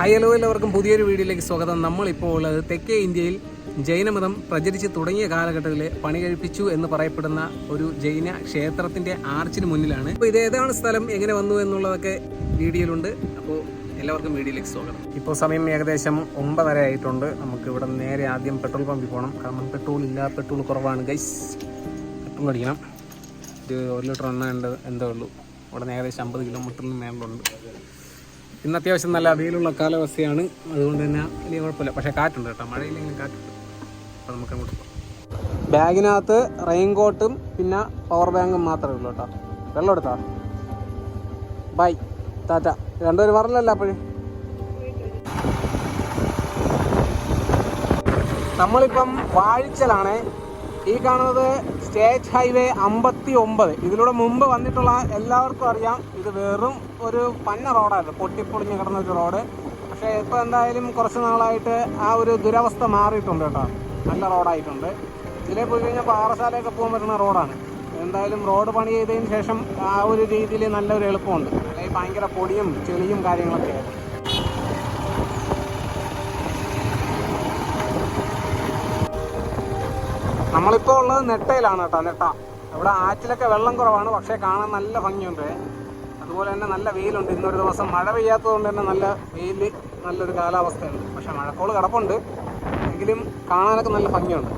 Hi hello എല്ലാവർക്കും പുതിയൊരു വീഡിയോയിലേക്ക് സ്വാഗതം. നമ്മളിപ്പോൾ ഉള്ളത് തെക്കേ ഇന്ത്യയിൽ ജൈനമതം പ്രചരിച്ച് തുടങ്ങിയ കാലഘട്ടത്തിൽ പണി കഴിപ്പിച്ചു എന്ന് പറയപ്പെടുന്ന ഒരു ജൈന ക്ഷേത്രത്തിന്റെ ആർച്ചിന് മുന്നിലാണ്. അപ്പോൾ ഏതാണ് സ്ഥലം? എങ്ങനെ വന്നു എന്നുള്ളതൊക്കെ വീഡിയോയിലുണ്ട്. അപ്പോൾ എല്ലാവർക്കും വീഡിയോയിലേക്ക് സ്വാഗതം. ഇപ്പോൾ സമയം ഏകദേശം ഒമ്പതര ആയിട്ടുണ്ട്. നമുക്ക് ഇവിടെ നേരെ ആദ്യം പെട്രോൾ പമ്പിൽ പോകണം. കാരണം പെട്രോൾ ഇല്ല പെട്രോൾ കുറവാണ്. ഗൈസ് പെട്രോൾ അടിക്കണം. ഇത് ഒരു ലിറ്റർ എണ്ണ ഉണ്ട് എന്തേ ഉള്ളൂ. ഇവിടെ ഏകദേശം അമ്പത് കിലോമീറ്ററിന് മേളിലുണ്ട്. ഇന്ന് അത്യാവശ്യം നല്ല വെയിലുള്ള കാലാവസ്ഥയാണ്. അതുകൊണ്ട് തന്നെ വലിയ കുഴപ്പമില്ല. പക്ഷേ കാറ്റുണ്ട് കേട്ടോ. മഴയില്ലെങ്കിലും കാറ്റുണ്ട്. അപ്പോൾ നമുക്ക് അങ്ങോട്ട് പോകാം. ബാഗിനകത്ത് റെയിൻ കോട്ടും പിന്നെ പവർ ബാങ്കും മാത്രമേ ഉള്ളൂ കേട്ടോ. വെള്ളം എടുത്താ? ബൈ. ടാറ്റ. രണ്ടുപേരും പറഞ്ഞല്ലോ അപ്പോഴും? നമ്മളിപ്പം വാഴിച്ചലാണ്. ഈ കാണുന്നത് സ്റ്റേറ്റ് ഹൈവേ അമ്പത്തി ഒമ്പത്. ഇതിലൂടെ മുമ്പ് വന്നിട്ടുള്ള എല്ലാവർക്കും അറിയാം. ഇത് വെറും ഒരു പന്ന റോഡായിരുന്നു. പൊട്ടിപ്പൊളിഞ്ഞ് കിടന്ന ഒരു റോഡ്. പക്ഷേ ഇപ്പോൾ എന്തായാലും കുറച്ച് നാളായിട്ട് ആ ഒരു ദുരവസ്ഥ മാറിയിട്ടുണ്ട് കേട്ടോ. നല്ല റോഡായിട്ടുണ്ട്. ഇതിലേ പോയി കഴിഞ്ഞാൽ പാറശാലയൊക്കെ പോകാൻ പറ്റുന്ന റോഡാണ്. എന്തായാലും റോഡ് പണി ചെയ്തതിന് ശേഷം ആ ഒരു രീതിയിൽ നല്ലൊരു എളുപ്പമുണ്ട്. അല്ലെങ്കിൽ ഭയങ്കര പൊടിയും ചെളിയും കാര്യങ്ങളൊക്കെ ആയിരുന്നു. നമ്മളിപ്പോൾ ഉള്ളത് നെട്ടയിലാണ് കേട്ടോ നെട്ട. ഇവിടെ ആറ്റിലൊക്കെ വെള്ളം കുറവാണ് പക്ഷേ കാണാൻ നല്ല ഭംഗിയുണ്ട്. അതുപോലെ തന്നെ നല്ല വെയിലുണ്ട്. ഇന്നൊരു ദിവസം മഴ പെയ്യാത്തത് കൊണ്ട് തന്നെ നല്ല വെയിൽ നല്ലൊരു കാലാവസ്ഥയുണ്ട്. പക്ഷേ മഴക്കോൾ കിടപ്പുണ്ട്. എങ്കിലും കാണാനൊക്കെ നല്ല ഭംഗിയുണ്ട്.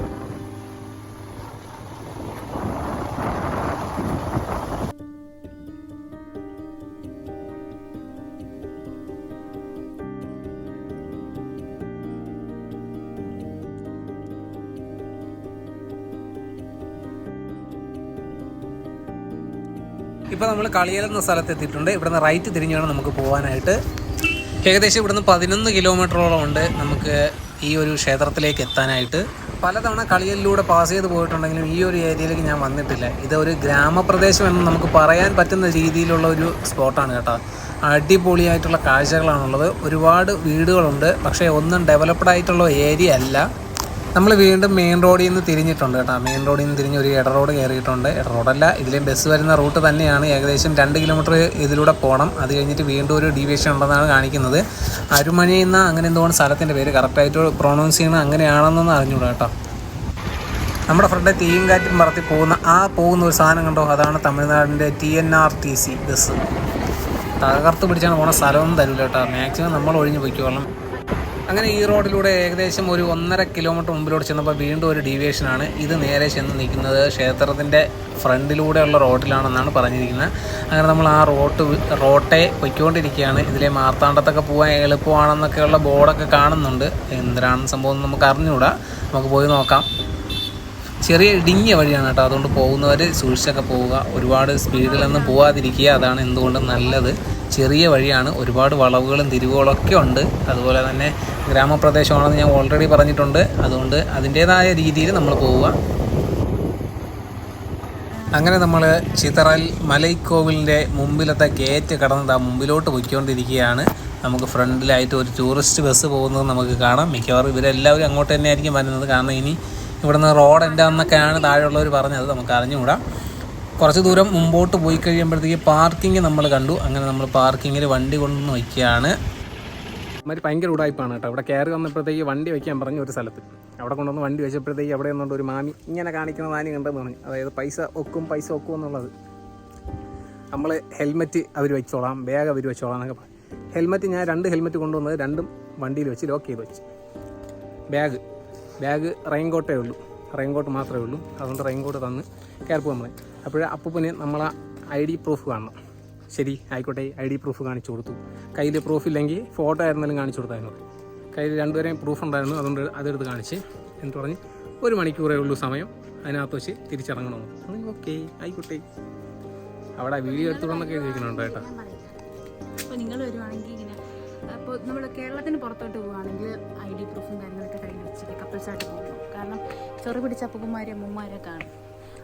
ഇപ്പോൾ നമ്മൾ കളിയൽ എന്ന സ്ഥലത്ത് എത്തിയിട്ടുണ്ട് ഇവിടുന്ന് റൈറ്റ് തിരിഞ്ഞ് വേണം നമുക്ക് പോകാനായിട്ട് ഏകദേശം ഇവിടുന്ന് പതിനൊന്ന് കിലോമീറ്ററോളം ഉണ്ട് നമുക്ക് ഈ ഒരു ക്ഷേത്രത്തിലേക്ക് എത്താനായിട്ട്. പലതവണ കളിയലിലൂടെ പാസ് ചെയ്ത് പോയിട്ടുണ്ടെങ്കിലും ഈ ഒരു ഏരിയയിലേക്ക് ഞാൻ വന്നിട്ടില്ല. ഇത് ഒരു ഗ്രാമപ്രദേശം എന്ന് നമുക്ക് പറയാൻ പറ്റുന്ന രീതിയിലുള്ള ഒരു സ്പോട്ടാണ് കേട്ടോ. അടിപൊളിയായിട്ടുള്ള കാഴ്ചകളാണുള്ളത്. ഒരുപാട് വീടുകളുണ്ട്. പക്ഷേ ഒന്നും ഡെവലപ്ഡ് ആയിട്ടുള്ള ഏരിയ അല്ല. നമ്മൾ വീണ്ടും മെയിൻ റോഡിൽ നിന്ന് തിരിഞ്ഞിട്ടുണ്ട് കേട്ടോ. മെയിൻ റോഡിൽ നിന്ന് തിരിഞ്ഞ് ഒരു ഇട റോഡ് കയറിയിട്ടുണ്ട്. ഇട റോഡല്ല ഇതിലെ ബസ് വരുന്ന റൂട്ട് തന്നെയാണ്. ഏകദേശം രണ്ട് കിലോമീറ്റർ ഇതിലൂടെ പോകണം അത് കഴിഞ്ഞിട്ട് വീണ്ടും ഒരു ഡീവിയേഷൻ ഉണ്ടെന്നാണ് കാണിക്കുന്നത്. അരുമണി എന്ന അങ്ങനെ എന്തുകൊണ്ട് സ്ഥലത്തിന്റെ പേര്. കറക്റ്റായിട്ട് പ്രൊണൗൺസ് ചെയ്യണം അങ്ങനെയാണെന്നൊന്ന് അറിഞ്ഞൂടാ കേട്ടോ. നമ്മുടെ ഫ്രണ്ട് തീയും കാറ്റും പറത്തി പോകുന്ന ആ പോകുന്ന ഒരു സാധനം കണ്ടോ? അതാണ് തമിഴ്നാടിന്റെ T N R T C bus തകർത്ത് പിടിച്ചാണ് പോണ സ്ഥലമൊന്നും തരില്ല കേട്ടോ. മാക്സിമം നമ്മൾ ഒഴിഞ്ഞു പോയിക്കോളാം അങ്ങനെ ഈ റോഡിലൂടെ ഏകദേശം ഒരു ഒന്നര കിലോമീറ്റർ മുമ്പിലൂടെ ചെന്നപ്പോൾ വീണ്ടും ഒരു ഡീവിയേഷനാണ് ഇത് നേരെ ചെന്ന് നിൽക്കുന്നത് ക്ഷേത്രത്തിന്റെ ഫ്രണ്ടിലൂടെയുള്ള റോഡിലാണെന്നാണ് പറഞ്ഞിരിക്കുന്നത്. അങ്ങനെ നമ്മൾ ആ റോട്ട് റോട്ടെ പൊയ്ക്കൊണ്ടിരിക്കുകയാണ്. ഇതിലെ മാർത്താണ്ടത്തൊക്കെ പോകാൻ എളുപ്പമാണെന്നൊക്കെയുള്ള ബോർഡൊക്കെ കാണുന്നുണ്ട്. എന്തിനാണ് സംഭവം നമുക്ക് അറിഞ്ഞുകൂടാ. നമുക്ക് പോയി നോക്കാം. ചെറിയ ഇടുങ്ങിയ വഴിയാണ് കേട്ടോ അതുകൊണ്ട് പോകുന്നവർ സൂക്ഷിച്ചൊക്കെ പോവുക. ഒരുപാട് സ്പീഡിലൊന്നും പോവാതിരിക്കുക അതാണ് എന്തുകൊണ്ടും നല്ലത്. ചെറിയ വഴിയാണ് ഒരുപാട് വളവുകളും തിരിവുകളൊക്കെ ഉണ്ട്. അതുപോലെ തന്നെ ഗ്രാമപ്രദേശമാണെന്ന് ഞാൻ ഓൾറെഡി പറഞ്ഞിട്ടുണ്ട്. അതുകൊണ്ട് അതിന്റേതായ രീതിയിൽ നമ്മൾ പോവുക. അങ്ങനെ നമ്മൾ ചിതറൽ മലൈക്കോവിലിന്റെ മുമ്പിലത്തെ ഗേറ്റ് കടന്നത് ആ മുമ്പിലോട്ട് പോയിക്കൊണ്ടിരിക്കുകയാണ്. നമുക്ക് ഫ്രണ്ടിലായിട്ട് ഒരു ടൂറിസ്റ്റ് ബസ് പോകുന്നത് നമുക്ക് കാണാം. മിക്കവാറും ഇവരെല്ലാവരും അങ്ങോട്ട് തന്നെ ആയിരിക്കും വരുന്നത്. കാരണം ഇനി ഇവിടുന്ന് റോഡ് എന്താണെന്നൊക്കെയാണ് താഴെയുള്ളവർ പറഞ്ഞത് നമുക്ക് അറിഞ്ഞുകൂടാ. കുറച്ച് ദൂരം മുമ്പോട്ട് പോയി കഴിയുമ്പോഴത്തേക്ക് പാർക്കിംഗ് നമ്മൾ കണ്ടു. അങ്ങനെ നമ്മൾ പാർക്കിങ്ങിൽ വണ്ടി കൊണ്ടുവന്ന് വയ്ക്കുകയാണ്. അവർ ഭയങ്കര ഉടായ്പാണ് കേട്ടോ. അവിടെ കയറി വന്നപ്പോഴത്തേക്ക് വണ്ടി വയ്ക്കാൻ പറഞ്ഞു ഒരു സ്ഥലത്ത്. അവിടെ കൊണ്ടുവന്ന് വണ്ടി വെച്ചപ്പോഴത്തേക്ക് അവിടെ നിന്നുകൊണ്ട് ഒരു മാമി ഇങ്ങനെ കാണിക്കുന്ന മാനി കണ്ടെന്ന് പറഞ്ഞു. അതായത് പൈസ ഒക്കും പൈസ ഒക്കും എന്നുള്ളത്. നമ്മൾ ഹെൽമെറ്റ് അവർ വെച്ചോളാം ബാഗ് അവർ വെച്ചോളാം എന്നൊക്കെ പറഞ്ഞു. ഹെൽമെറ്റ് ഞാൻ രണ്ട് ഹെൽമെറ്റ് കൊണ്ടുവന്നത് രണ്ടും വണ്ടിയിൽ വെച്ച് ലോക്ക് ചെയ്ത് വെച്ച്. ബാഗ്. ബാഗ് റെയിൻകോട്ടേ ഉള്ളൂ. റെയിൻകോട്ട് മാത്രമേ ഉള്ളൂ. അതുകൊണ്ട് റെയിൻകോട്ട് തന്ന് കയറി പോകാൻ പറയും അപ്പോഴേ പിന്നെ നമ്മളെ ഐ ഡി പ്രൂഫ് കാണണം. ശരി ആയിക്കോട്ടെ ഐ ഡി പ്രൂഫ് കാണിച്ചു കൊടുത്തു. കയ്യിൽ പ്രൂഫ് ഇല്ലെങ്കിൽ ഫോട്ടോ ആയിരുന്നാലും കാണിച്ചു കൊടുത്തായിരുന്നു കയ്യിൽ രണ്ടുപേരെയും പ്രൂഫ് ഉണ്ടായിരുന്നു. അതുകൊണ്ട് അതെടുത്ത് കാണിച്ച് എന്ന് പറഞ്ഞ് ഒരു മണിക്കൂറേ ഉള്ളൂ സമയം. അതിനകത്ത് വെച്ച് തിരിച്ചിറങ്ങണമെന്ന് ഓക്കെ ആയിക്കോട്ടെ. അവിടെ വീഡിയോ എടുത്തുകൊണ്ടൊക്കെ ചോദിക്കുന്നുണ്ട് കേട്ടോ നിങ്ങൾ വരുവാണെങ്കിൽ ഇങ്ങനെ അപ്പോൾ നമ്മൾ കേരളത്തിന് പുറത്തോട്ട് പോവുകയാണെങ്കിൽ ഐ ഡി പ്രൂഫും കാര്യങ്ങളൊക്കെ കയ്യിൽ വെച്ചിട്ട് കപ്പിൾസായിട്ട് പോകുന്നു കാരണം ചെറു പിടിച്ച അപ്പൂപ്പന്മാരെ അമ്മമാരെ കാണും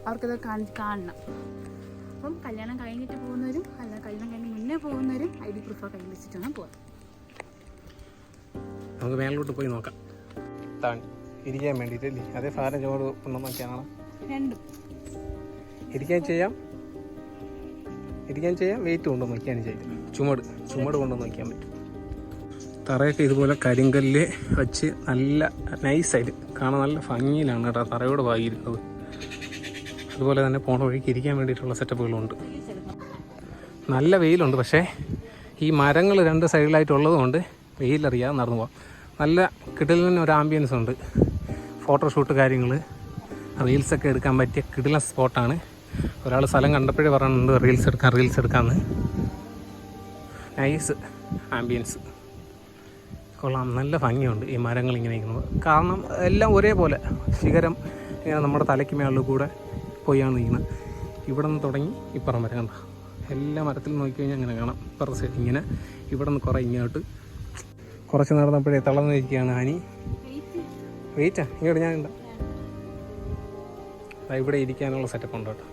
അവർക്കത് കാണി കാണണം. അപ്പം കല്യാണം കഴിഞ്ഞിട്ട് പോകുന്നവരും അല്ല കല്യാണം കഴിഞ്ഞ് മുന്നേ പോകുന്നവരും ഐ ഡി പ്രൂഫൊക്കെ കയ്യിൽ വെച്ചിട്ട് വേണം പോകാം നമുക്ക് മേളിലോട്ട് പോയി നോക്കാം. ഇരിക്കാൻ വേണ്ടിയിട്ടല്ലേ അതേ സാധനം ചോട് ഉണ്ടെന്നൊക്കെയാണ് നോക്കിയാണ്? രണ്ടും. ഇരിക്കാൻ ചെയ്യാം. ഇരിക്കാൻ ചെയ്യാം. വെയിറ്റ് കൊണ്ടുവന്ന് നോക്കിയാണ് ചെയ്യുന്നത് ചുമട് ചുമട് കൊണ്ടുവന്ന് നോക്കിയാൽ പറ്റും. തറയൊക്കെ ഇതുപോലെ കരിങ്കല്ല് വെച്ച് നല്ല നൈസായിട്ട് കാണാൻ നല്ല ഭംഗിയിലാണ് കേട്ടോ തറയോട് വാങ്ങിയിരിക്കുന്നത് അതുപോലെ തന്നെ പോണ വഴിക്ക് ഇരിക്കാൻ വേണ്ടിയിട്ടുള്ള സെറ്റപ്പുകളുണ്ട് നല്ല വെയിലുണ്ട് പക്ഷേ ഈ മരങ്ങൾ രണ്ട് സൈഡിലായിട്ടുള്ളതുകൊണ്ട് വെയിലറിയാതെ നടന്നു പോകാം നല്ല കിടിലിന് ഒരു ആംബിയൻസ് ഉണ്ട്. ഫോട്ടോഷൂട്ട് കാര്യങ്ങൾ റീൽസൊക്കെ എടുക്കാൻ പറ്റിയ കിടിലൻ സ്പോട്ടാണ് ഒരാൾ സ്ഥലം കണ്ടപ്പോഴേ പറയുന്നുണ്ട് റീൽസ് എടുക്കാം റീൽസ് എടുക്കാമെന്ന് നൈസ് ആംബിയൻസ് കൊള്ളാം. നല്ല ഭംഗിയുണ്ട് ഈ മരങ്ങൾ ഇങ്ങനെ നിൽക്കുന്നത് കാരണം എല്ലാം ഒരേപോലെ. ശിഖരം ഇങ്ങനെ നമ്മുടെ തലയ്ക്ക് മേളിൽ കൂടെ പോയാണ് നിൽക്കുന്നത്. ഇവിടെ നിന്ന് തുടങ്ങി ഇപ്പുറം വരെ കണ്ട? എല്ലാ മരത്തിലും നോക്കിക്കഴിഞ്ഞാൽ അങ്ങനെ കാണാം. ഇപ്പുറ സൈഡ് ഇങ്ങനെ. ഇവിടെ നിന്ന് കുറേ ഇങ്ങോട്ട്. കുറച്ച് നടന്നപ്പോഴേ തളർന്നു ഇരിക്കുകയാണ് ആനി. വെയിറ്റാ ഇങ്ങോട്ട് ഞാൻ ഇവിടെ ഇരിക്കാനുള്ള സെറ്റപ്പ് ഉണ്ട് കേട്ടോ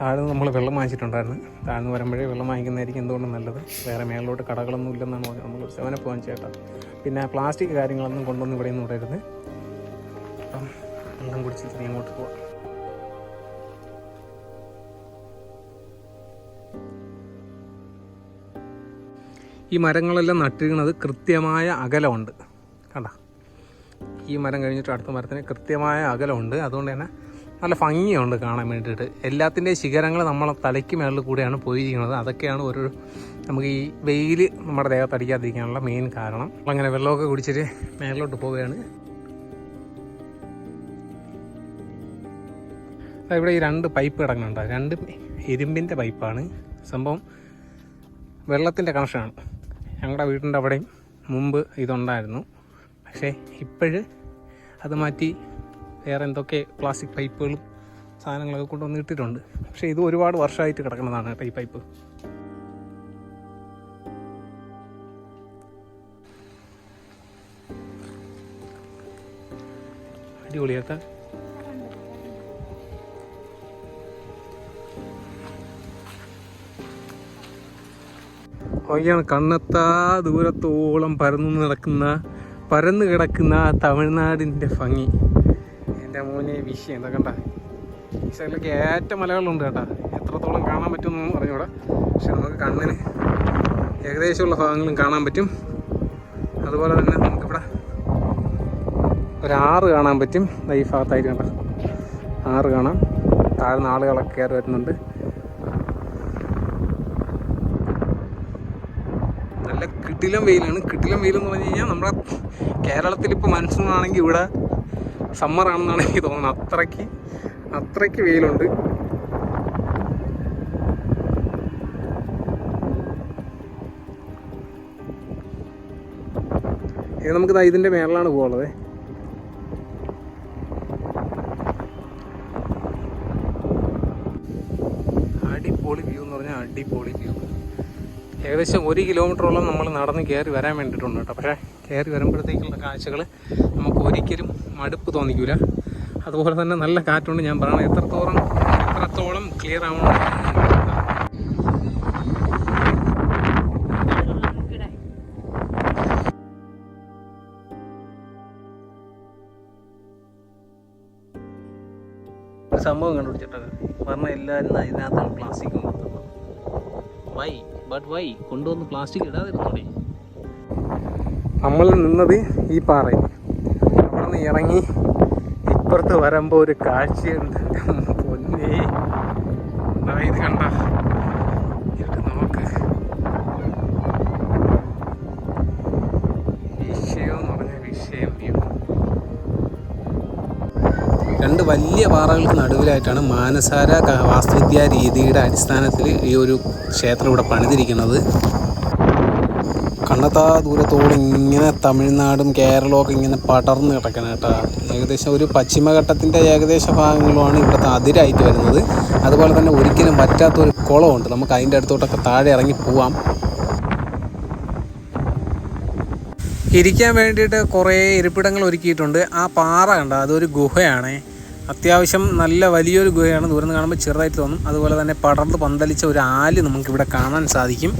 താഴ്ന്ന് നമ്മൾ വെള്ളം വാങ്ങിച്ചിട്ടുണ്ടായിരുന്നു. താഴ്ന്ന് വരുമ്പോഴേ വെള്ളം വാങ്ങിക്കുന്നതായിരിക്കും എന്തുകൊണ്ടും നല്ലത്. വേറെ മേളിലോട്ട് കടകളൊന്നും ഇല്ലെന്നാണ് നമ്മൾ സെവനപ്പ് ചേട്ടാ. പിന്നെ പ്ലാസ്റ്റിക് കാര്യങ്ങളൊന്നും കൊണ്ടുവന്ന് ഇവിടെ നിന്ന് വിടരുത് അപ്പം വെള്ളം കുടിച്ചിട്ട് ഇനി അങ്ങോട്ട് പോവാം. ഈ മരങ്ങളെല്ലാം നട്ടിരിക്കുന്നത് കൃത്യമായ അകലമുണ്ട്. കണ്ട? ഈ മരം കഴിഞ്ഞിട്ട് അടുത്ത മരത്തിന് കൃത്യമായ അകലമുണ്ട്. അതുകൊണ്ട് തന്നെ നല്ല ഭംഗിയുണ്ട് കാണാൻ വേണ്ടിയിട്ട്. എല്ലാത്തിന്റെയും ശിഖരങ്ങൾ നമ്മൾ തലയ്ക്ക് മേളിൽ കൂടെയാണ് പോയിരിക്കുന്നത്. അതൊക്കെയാണ് ഒരു നമുക്ക് ഈ വെയിൽ നമ്മുടെ ദേഹത്ത് അടിക്കാതിരിക്കാനുള്ള മെയിൻ കാരണം. അങ്ങനെ വെള്ളമൊക്കെ കുടിച്ചിട്ട് മേളിലോട്ട് പോവുകയാണ്. ഇവിടെ ഈ രണ്ട് പൈപ്പ് കിടക്കുന്നുണ്ട്. രണ്ട് ഇരുമ്പിന്റെ പൈപ്പാണ് സംഭവം വെള്ളത്തിന്റെ കണക്ഷനാണ് ഞങ്ങളുടെ വീടിന്റെ അവിടെയും മുമ്പ് ഇതുണ്ടായിരുന്നു. പക്ഷേ ഇപ്പോഴ് അത് മാറ്റി വേറെ എന്തൊക്കെ പ്ലാസ്റ്റിക് പൈപ്പുകളും സാധനങ്ങളൊക്കെ കൊണ്ടുവന്ന് ഇട്ടിട്ടുണ്ട്. പക്ഷേ ഇത് ഒരുപാട് വർഷമായിട്ട് കിടക്കുന്നതാണ് കേട്ടോ ഈ പൈപ്പ്. അടിപൊളിയൊക്കെ നോക്കിയാണ് കണ്ണെത്താ ദൂരത്തോളം പരന്നു നടക്കുന്ന പരന്നു കിടക്കുന്ന തമിഴ്നാടിന്റെ ഭംഗി. എന്റെ മോനെ വിഷയം ഇതൊക്കെ കണ്ട. ഈ സൈഡിലൊക്കെ ഏറ്റ മലകളുണ്ട് കേട്ടാ. എത്രത്തോളം കാണാൻ പറ്റുമെന്നൊന്നും പറഞ്ഞൂടാ പക്ഷെ നമുക്ക് കണ്ണിന് ഏകദേശമുള്ള ഭാഗങ്ങളും കാണാൻ പറ്റും. അതുപോലെ തന്നെ നമുക്കിവിടെ ഒരാറ് കാണാൻ പറ്റും. ഈ ഭാഗത്തായിട്ട് കണ്ട. ആറ് കാണാം. താഴ്ന്ന ആളുകളൊക്കെ കയറി വരുന്നുണ്ട്. നല്ല കിടിലം വെയിലാണ്. കിടിലം വെയിൽ എന്ന് പറഞ്ഞു കഴിഞ്ഞാൽ നമ്മുടെ കേരളത്തിൽ ഇപ്പോൾ മൺസൂൺ ആണെങ്കിൽ ഇവിടെ സമ്മർ ആണെന്നാണ് എനിക്ക് തോന്നുന്നത്. അത്രയ്ക്ക് അത്രയ്ക്ക് വെയിലുണ്ട്. ഇത് നമുക്ക് ഇതിന്റെ മേളിലാണ് പോകുള്ളത് അടിപൊളി വ്യൂ എന്ന് പറഞ്ഞാൽ അടിപൊളി. ഏകദേശം ഒരു കിലോമീറ്ററോളം നമ്മൾ നടന്ന് കയറി വരാൻ വേണ്ടിയിട്ടുണ്ട് കേട്ടോ. പക്ഷേ കയറി വരുമ്പോഴത്തേക്കുള്ള കാഴ്ചകൾ നമുക്ക് ഒരിക്കലും മടുപ്പ് തോന്നിക്കില്ല അതുപോലെ തന്നെ നല്ല കാറ്റുണ്ട്. ഞാൻ പറയണം എത്രത്തോളം എത്രത്തോളം ക്ലിയർ ആവണം. സംഭവം കണ്ടുപിടിച്ചിട്ടത് പറഞ്ഞ എല്ലാവരും ഇതിനകത്താണ് പ്ലാസ്റ്റിക് കൊണ്ടുവന്നത്. വൈ ബട്ട് വൈ കൊണ്ടുവന്ന് പ്ലാസ്റ്റിക് ഇടാതിരുന്നോടെ നമ്മൾ നിന്നത് ഈ പാറയിൽ. അവിടെ നിന്ന് ഇറങ്ങി ഇപ്പുറത്ത് വരുമ്പോൾ ഒരു കാഴ്ചയുണ്ട്. പൊന്നേ. ഇത് കണ്ട. നോക്ക്. വിഷയം എന്ന് പറഞ്ഞ വിഷയം. രണ്ട് വലിയ പാറകൾക്ക് നടുവിലായിട്ടാണ് മാനസാര വാസ്തുവിദ്യാ രീതിയുടെ അടിസ്ഥാനത്തിൽ ഈ ഒരു ക്ഷേത്രം ഇവിടെ പണിതിരിക്കുന്നത്. കണ്ണത്താ ദൂരത്തോടെ ഇങ്ങനെ തമിഴ്നാടും കേരളവും ഒക്കെ ഇങ്ങനെ പടർന്ന് കിടക്കണം കേട്ടോ. ഏകദേശം ഒരു പശ്ചിമഘട്ടത്തിന്റെ ഏകദേശ ഭാഗങ്ങളുമാണ് ഇവിടുത്തെ അതിരായിട്ട് വരുന്നത്. അതുപോലെ തന്നെ ഒരിക്കലും പറ്റാത്തൊരു കുളമുണ്ട്. നമുക്ക് അതിന്റെ അടുത്തോട്ടൊക്കെ താഴെ ഇറങ്ങി പോവാം. ഇരിക്കാൻ വേണ്ടിയിട്ട് കുറേ ഇരിപ്പിടങ്ങൾ ഒരുക്കിയിട്ടുണ്ട്. ആ പാറ കണ്ട? അതൊരു ഗുഹയാണ്. അത്യാവശ്യം നല്ല വലിയൊരു ഗുഹയാണ്. ദൂരം കാണുമ്പോൾ ചെറുതായിട്ട് തോന്നും. അതുപോലെ തന്നെ പടർന്ന് പന്തലിച്ച ഒരു ആൽ നമുക്കിവിടെ കാണാൻ സാധിക്കും.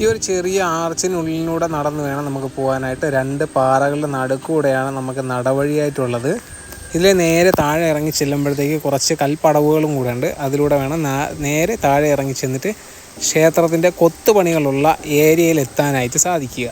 ഈ ഒരു ചെറിയ ആർച്ചിനുള്ളിലൂടെ നടന്നു വേണം നമുക്ക് പോകാനായിട്ട്. രണ്ട് പാറകളുടെ നടുക്കൂടെയാണ് നമുക്ക് നടവഴിയായിട്ടുള്ളത്. ഇതിലെ നേരെ താഴെ ഇറങ്ങി ചെല്ലുമ്പോഴത്തേക്ക് കുറച്ച് കൽപ്പടവുകളും കൂടെ ഉണ്ട്. അതിലൂടെ വേണം നേരെ താഴെ ഇറങ്ങി ചെന്നിട്ട് ക്ഷേത്രത്തിന്റെ കൊത്തുപണികളുള്ള ഏരിയയിൽ എത്താനായിട്ട് സാധിക്കുക.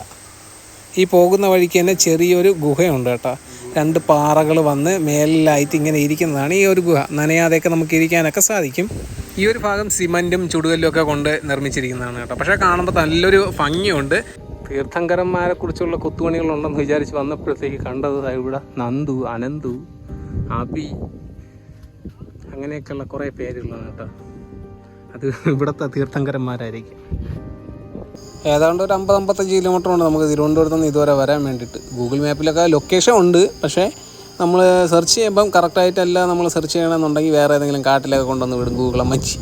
ഈ പോകുന്ന വഴിക്ക് തന്നെ ചെറിയൊരു ഗുഹയുണ്ട് കേട്ടോ. രണ്ട് പാറകൾ വന്ന് മേലിലായിട്ട് ഇങ്ങനെ ഇരിക്കുന്നതാണ് ഈ ഒരു ഗുഹ. നനയാതെയൊക്കെ നമുക്ക് ഇരിക്കാനൊക്കെ സാധിക്കും. ഈ ഒരു ഭാഗം സിമന്റും ചുടുകല്ലും ഒക്കെ കൊണ്ട് നിർമ്മിച്ചിരിക്കുന്നതാണ് കേട്ടോ. പക്ഷേ കാണുമ്പോൾ നല്ലൊരു ഭംഗിയുണ്ട്. തീർത്ഥങ്കരന്മാരെ കുറിച്ചുള്ള കൊത്തുപണികളുണ്ടെന്ന് വിചാരിച്ച് വന്നപ്പോഴത്തേക്ക് കണ്ടത് ഇവിടെ നന്ദു അനന്തു അബി അങ്ങനെയൊക്കെയുള്ള കുറേ പേരുള്ളതാണ് കേട്ടോ. അത് ഇവിടുത്തെ തീർത്ഥങ്കരന്മാരായിരിക്കും. ഏതാണ്ട് ഒരു അമ്പത് അമ്പത്തഞ്ച് കിലോമീറ്റർ ഉണ്ട് നമുക്ക് തിരുവനന്തപുരത്ത് നിന്ന് ഇതുവരെ വരാൻ വേണ്ടിയിട്ട്. ഗൂഗിൾ മാപ്പിലൊക്കെ ലൊക്കേഷൻ ഉണ്ട് പക്ഷേ നമ്മൾ സെർച്ച് ചെയ്യുമ്പം കറക്റ്റായിട്ടല്ല നമ്മൾ സെർച്ച് ചെയ്യണമെന്നുണ്ടെങ്കിൽ വേറെ ഏതെങ്കിലും കാട്ടിലൊക്കെ കൊണ്ടുവന്ന് വിടും ഗൂഗിൾ അമ്മച്ചി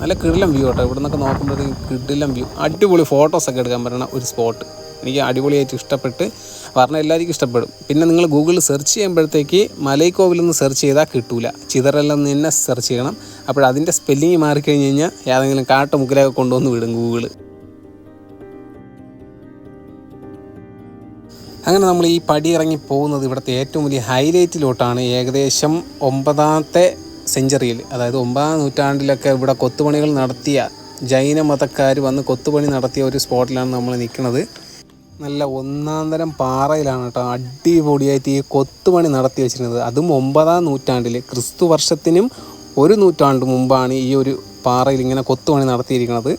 നല്ല കിടിലം വ്യൂ കേട്ടോ. ഇവിടെ നിന്നൊക്കെ നോക്കുമ്പോഴത്തേക്കും കിടിലം വ്യൂ അടിപൊളി ഫോട്ടോസൊക്കെ എടുക്കാൻ പറ്റുന്ന ഒരു സ്പോട്ട് എനിക്ക് അടിപൊളിയായിട്ട് ഇഷ്ടപ്പെട്ട് പറഞ്ഞാൽ എല്ലാവർക്കും ഇഷ്ടപ്പെടും. പിന്നെ നിങ്ങൾ ഗൂഗിളിൽ സെർച്ച് ചെയ്യുമ്പോഴത്തേക്ക് മലൈക്കോവിൽ നിന്ന് സെർച്ച് ചെയ്താൽ കിട്ടൂല. ചിതറെല്ലാം തന്നെ സെർച്ച് ചെയ്യണം. അപ്പോൾ അതിന്റെ സ്പെല്ലിങ് മാറിക്കഴിഞ്ഞ് കഴിഞ്ഞാൽ ഏതെങ്കിലും കാട്ടുമുക്കിലൊക്കെ കൊണ്ടുവന്ന് വിടും ഗൂഗിൾ അങ്ങനെ നമ്മൾ ഈ പടി ഇറങ്ങി പോകുന്നത് ഇവിടുത്തെ ഏറ്റവും വലിയ ഹൈലൈറ്റിലോട്ടാണ് ഏകദേശം ഒമ്പതാമത്തെ സെഞ്ചുറിയിൽ. അതായത് ഒമ്പതാം നൂറ്റാണ്ടിലൊക്കെ ഇവിടെ കൊത്തുപണികൾ നടത്തിയ ജൈന മതക്കാർ വന്ന് കൊത്തുപണി നടത്തിയ ഒരു സ്പോട്ടിലാണ് നമ്മൾ നിൽക്കുന്നത്. നല്ല ഒന്നാം തരം പാറയിലാണ് കേട്ടോ അടിപൊളിയായിട്ട് ഈ കൊത്തുപണി നടത്തി വെച്ചിരുന്നത്. അതും ഒമ്പതാം നൂറ്റാണ്ടിൽ. ക്രിസ്തു വർഷത്തിനും ഒരു നൂറ്റാണ്ട് മുമ്പാണ് ഈ ഒരു പാറയിൽ ഇങ്ങനെ കൊത്തുപണി നടത്തിയിരിക്കുന്നത്.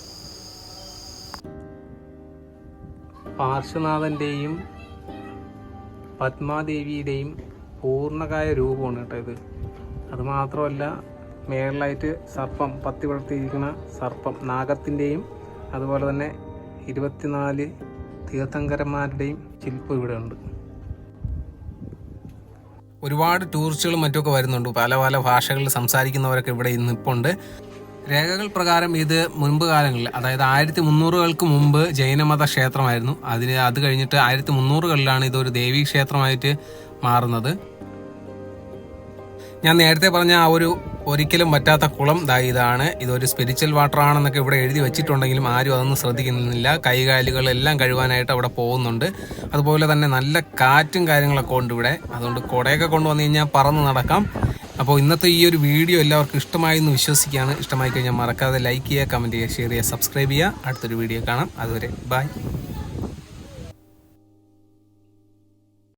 പാർശ്വനാഥന്റെയും പത്മാദേവിയുടെയും പൂർണകായ രൂപമാണ് കേട്ടോ ഇത്. അതുമാത്രമല്ല മേളിലായിട്ട് സർപ്പം പത്തി വളർത്തിയിരിക്കുന്ന സർപ്പം നാഗത്തിന്റെയും അതുപോലെ തന്നെ ഇരുപത്തിനാല് തീർത്ഥങ്കരന്മാരുടെയും ശില്പം ഇവിടെ ഉണ്ട് ഒരുപാട് ടൂറിസ്റ്റുകളും മറ്റുമൊക്കെ വരുന്നുണ്ട്. പല പല ഭാഷകളിൽ സംസാരിക്കുന്നവരൊക്കെ ഇവിടെ ഇന്ന് ഇപ്പോൾ ഉണ്ട് രേഖകൾ പ്രകാരം ഇത് മുൻപ് കാലങ്ങളിൽ അതായത് ആയിരത്തി മുന്നൂറുകൾക്ക് മുമ്പ് ജൈനമത ക്ഷേത്രമായിരുന്നു. അതിന് അത് കഴിഞ്ഞിട്ട് ആയിരത്തി മുന്നൂറുകളിലാണ് ഇതൊരു ദേവീ ക്ഷേത്രമായിട്ട് മാറുന്നത്. ഞാൻ നേരത്തെ പറഞ്ഞ ആ ഒരു ഒരിക്കലും പറ്റാത്ത കുളം ദാ ഇതാണ്. ഇതൊരു സ്പിരിച്വൽ വാട്ടർ ആണെന്നൊക്കെ ഇവിടെ എഴുതി വെച്ചിട്ടുണ്ടെങ്കിലും ആരും അതൊന്നും ശ്രദ്ധിക്കുന്നില്ല. കൈകാലുകളെല്ലാം കഴുകാനായിട്ട് അവിടെ പോകുന്നുണ്ട്. അതുപോലെ തന്നെ നല്ല കാറ്റും കാര്യങ്ങളൊക്കെ ഉണ്ട് ഇവിടെ. അതുകൊണ്ട് കുടയൊക്കെ കൊണ്ടുവന്നു കഴിഞ്ഞാൽ പറന്ന് നടക്കാം. അപ്പോൾ ഇന്നത്തെ ഈ ഒരു വീഡിയോ എല്ലാവർക്കും ഇഷ്ടമായി എന്ന് വിശ്വസിക്കുകയാണ്. ഇഷ്ടമായി കഴിഞ്ഞാൽ മറക്കാതെ ലൈക്ക് ചെയ്യുക കമന്റ് ചെയ്യുക ഷെയർ ചെയ്യുക സബ്സ്ക്രൈബ് ചെയ്യുക. അടുത്തൊരു വീഡിയോ കാണാം. അതുവരെ ബൈ